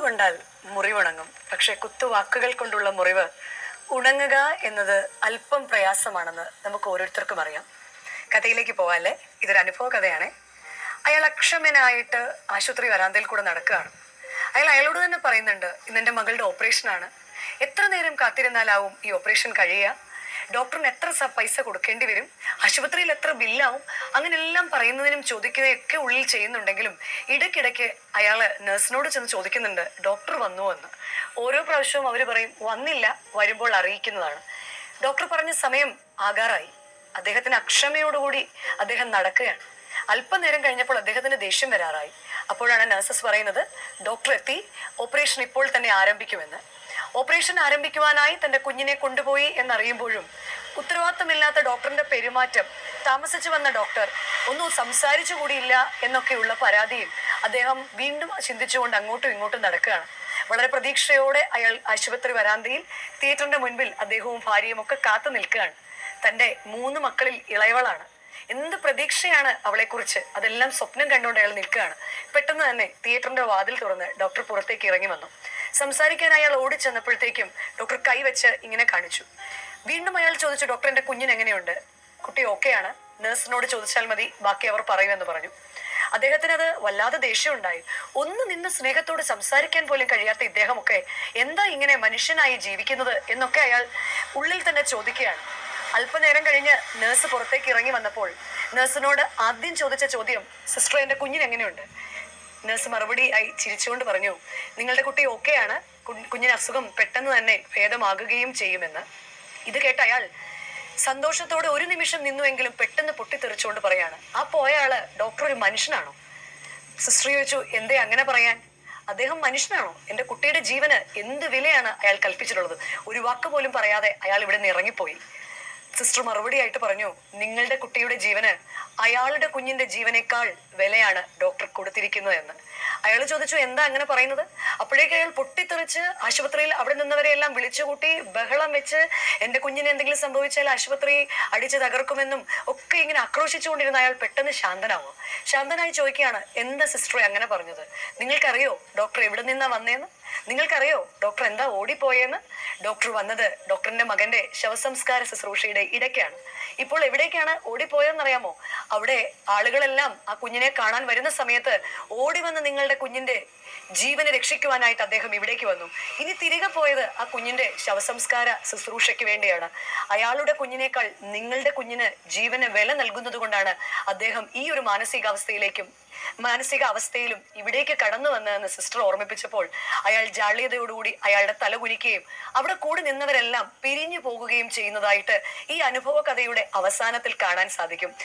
കൊണ്ടാൽ മുറിവുണങ്ങും. പക്ഷെ കുത്തുവാക്കുകൾ കൊണ്ടുള്ള മുറിവ് ഉണങ്ങുക എന്നത് അല്പം പ്രയാസമാണെന്ന് നമുക്ക് ഓരോരുത്തർക്കും അറിയാം. കഥയിലേക്ക് പോവാല്ലേ ഇതൊരു അനുഭവ കഥയാണ്. അയാൾ അക്ഷമനായിട്ട് ആശുപത്രി വരാന്തയിൽ കൂടെ നടക്കുകയാണ്. അയാൾ അയാളോട് തന്നെ പറയുന്നുണ്ട് ഇന്ന് എന്റെ മകളുടെ ഓപ്പറേഷനാണ്. എത്ര നേരം കാത്തിരുന്നാലാവും ഈ ഓപ്പറേഷൻ കഴിയുക? ഡോക്ടറിന് എത്ര പൈസ കൊടുക്കേണ്ടി വരും? ആശുപത്രിയിൽ എത്ര ബില്ലാവും? അങ്ങനെ എല്ലാം പറയുന്നതിനും ചോദിക്കുകയൊക്കെ ഉള്ളിൽ ചെയ്യുന്നുണ്ടെങ്കിലും ഇടയ്ക്കിടയ്ക്ക് അയാൾ നഴ്സിനോട് ചെന്ന് ചോദിക്കുന്നുണ്ട് ഡോക്ടർ വന്നു എന്ന്. ഓരോ പ്രാവശ്യവും അവർ പറയും വന്നില്ല വരുമ്പോൾ അറിയിക്കുന്നതാണ്. ഡോക്ടർ പറഞ്ഞ സമയം ആകാറായി. അദ്ദേഹത്തിന് അക്ഷമയോടുകൂടി അദ്ദേഹം നടക്കുകയാണ്. അല്പനേരം കഴിഞ്ഞപ്പോൾ അദ്ദേഹത്തിന് ദേഷ്യം വരാറായി. അപ്പോഴാണ് നഴ്സസ് പറയുന്നത് ഡോക്ടർ എത്തി ഓപ്പറേഷൻ ഇപ്പോൾ തന്നെ ആരംഭിക്കുമെന്ന്. ഓപ്പറേഷൻ ആരംഭിക്കുവാനായി തന്റെ കുഞ്ഞിനെ കൊണ്ടുപോയി എന്നറിയുമ്പോഴും ഉത്തരവാദിത്തമില്ലാത്ത ഡോക്ടറിന്റെ പെരുമാറ്റം താമസിച്ചു വന്ന ഡോക്ടർ ഒന്നും സംസാരിച്ചു കൂടിയില്ല എന്നൊക്കെയുള്ള പരാതിയിൽ അദ്ദേഹം വീണ്ടും ചിന്തിച്ചുകൊണ്ട് അങ്ങോട്ടും ഇങ്ങോട്ടും നടക്കുകയാണ്. വളരെ പ്രതീക്ഷയോടെ അയാൾ ആശുപത്രി വരാന്തയിൽ തിയേറ്ററിന്റെ മുൻപിൽ അദ്ദേഹവും ഭാര്യയും ഒക്കെ കാത്തു നിൽക്കുകയാണ്. തന്റെ മൂന്ന് മക്കളിൽ ഇളയവളാണ്. എന്ത് പ്രതീക്ഷയാണ് അവളെക്കുറിച്ച്? അതെല്ലാം സ്വപ്നം കണ്ടുകൊണ്ട് അയാൾ നിൽക്കുകയാണ്. പെട്ടെന്ന് തന്നെ തിയേറ്ററിന്റെ വാതിൽ തുറന്ന് ഡോക്ടർ പുറത്തേക്ക് ഇറങ്ങി വന്നു. സംസാരിക്കാൻ അയാൾ ഓടിച്ചെന്നപ്പോഴത്തേക്കും ഡോക്ടർ കൈവച്ച് ഇങ്ങനെ കാണിച്ചു. വീണ്ടും അയാൾ ചോദിച്ചു ഡോക്ടർ എന്റെ കുഞ്ഞിന് എങ്ങനെയുണ്ട്? കുട്ടി ഓക്കെയാണ് നഴ്സിനോട് ചോദിച്ചാൽ മതി ബാക്കി അവർ പറയുമെന്ന് പറഞ്ഞു. അദ്ദേഹത്തിന് അത് വല്ലാതെ ദേഷ്യമുണ്ടായി. ഒന്ന് നിന്ന് സ്നേഹത്തോട് സംസാരിക്കാൻ പോലും കഴിയാത്ത ഇദ്ദേഹമൊക്കെ എന്താ ഇങ്ങനെ മനുഷ്യനായി ജീവിക്കുന്നത് എന്നൊക്കെ അയാൾ ഉള്ളിൽ തന്നെ ചോദിക്കുകയാണ്. അല്പനേരം കഴിഞ്ഞ് നേഴ്സ് പുറത്തേക്ക് ഇറങ്ങി വന്നപ്പോൾ നേഴ്സിനോട് ആദ്യം ചോദിച്ച ചോദ്യം സിസ്റ്റർ എന്റെ കുഞ്ഞിന് എങ്ങനെയുണ്ട്? നഴ്സ് മറുപടി ആയി ചിരിച്ചുകൊണ്ട് പറഞ്ഞു നിങ്ങളുടെ കുട്ടി ഓക്കെയാണ്. കുഞ്ഞിന് അസുഖം പെട്ടെന്ന് തന്നെ ഭേദമാകുകയും ചെയ്യുമെന്ന്. ഇത് കേട്ട അയാൾ സന്തോഷത്തോടെ ഒരു നിമിഷം നിന്നുവെങ്കിലും പെട്ടെന്ന് പൊട്ടിത്തെറിച്ചുകൊണ്ട് പറയാണ് ആ പോയ ആൾ ഡോക്ടർ ഒരു മനുഷ്യനാണോ? സിസ്റ്റർ ചോദിച്ചു എന്തേ അങ്ങനെ പറയാൻ? അദ്ദേഹം മനുഷ്യനാണോ? എന്റെ കുട്ടിയുടെ ജീവന് എന്ത് വിലയാണ് അയാൾ കൽപ്പിച്ചിട്ടുള്ളത്? ഒരു വാക്ക് പോലും പറയാതെ അയാൾ ഇവിടെ നിന്ന് ഇറങ്ങിപ്പോയി. സിസ്റ്റർ മറുപടി ആയിട്ട് പറഞ്ഞു നിങ്ങളുടെ കുട്ടിയുടെ ജീവന് അയാളുടെ കുഞ്ഞിന്റെ ജീവനേക്കാൾ വിലയാണ് ഡോക്ടർ കൊടുത്തിരിക്കുന്നത് എന്ന്. അയാൾ ചോദിച്ചു എന്താ അങ്ങനെ പറയുന്നത്? അപ്പോഴേക്ക് അയാൾ പൊട്ടിത്തെറിച്ച് ആശുപത്രിയിൽ അവിടെ നിന്നവരെ എല്ലാം വിളിച്ചുകൂട്ടി ബഹളം വെച്ച് എന്റെ കുഞ്ഞിന് എന്തെങ്കിലും സംഭവിച്ചാൽ ആശുപത്രി അടിച്ച് തകർക്കുമെന്നും ഒക്കെ ഇങ്ങനെ ആക്രോശിച്ചുകൊണ്ടിരുന്ന അയാൾ പെട്ടെന്ന് ശാന്തനാവും ശാന്തനായി ചോദിക്കുകയാണ് എന്താ സിസ്റ്ററെ അങ്ങനെ പറഞ്ഞത്? നിങ്ങൾക്കറിയോ ഡോക്ടർ എവിടെ നിന്നാ വന്നേന്ന്? നിങ്ങൾക്കറിയോ? ഡോക്ടർ എന്താ ഓടിപ്പോയെന്ന്? ഡോക്ടർ വന്നത് ഡോക്ടറിന്റെ മകന്റെ ശവസംസ്കാര ശുശ്രൂഷയുടെ ഇടയ്ക്കാണ്. ഇപ്പോൾ എവിടേക്കാണ് ഓടിപ്പോയെന്നറിയാമോ? അവിടെ ആളുകളെല്ലാം ആ കുഞ്ഞിനെ കാണാൻ വരുന്ന സമയത്ത് ഓടി വന്ന് നിങ്ങളുടെ കുഞ്ഞിന്റെ ജീവനെ രക്ഷിക്കുവാനായിട്ട് അദ്ദേഹം ഇവിടേക്ക് വന്നു. ഇനി തിരികെ പോയത് ആ കുഞ്ഞിന്റെ ശവസംസ്കാര ശുശ്രൂഷയ്ക്ക് വേണ്ടിയാണ്. അയാളുടെ കുഞ്ഞിനേക്കാൾ നിങ്ങളുടെ കുഞ്ഞിന് ജീവന് വില നൽകുന്നത് കൊണ്ടാണ് അദ്ദേഹം ഈ ഒരു മാനസികാവസ്ഥയിലേക്കും മാനസിക അവസ്ഥയിലും ഇവിടേക്ക് കടന്നു വന്നതെന്ന് സിസ്റ്റർ ഓർമ്മിപ്പിച്ചപ്പോൾ അയാൾ ജാള്യതയോടുകൂടി അയാളുടെ തല കുനിക്കുകയും അവിടെ കൂടി നിന്നവരെല്ലാം പിരിഞ്ഞു പോകുകയും ചെയ്യുന്നതായിട്ട് ഈ അനുഭവ കഥയുടെ അവസാനത്തിൽ കാണാൻ സാധിക്കും.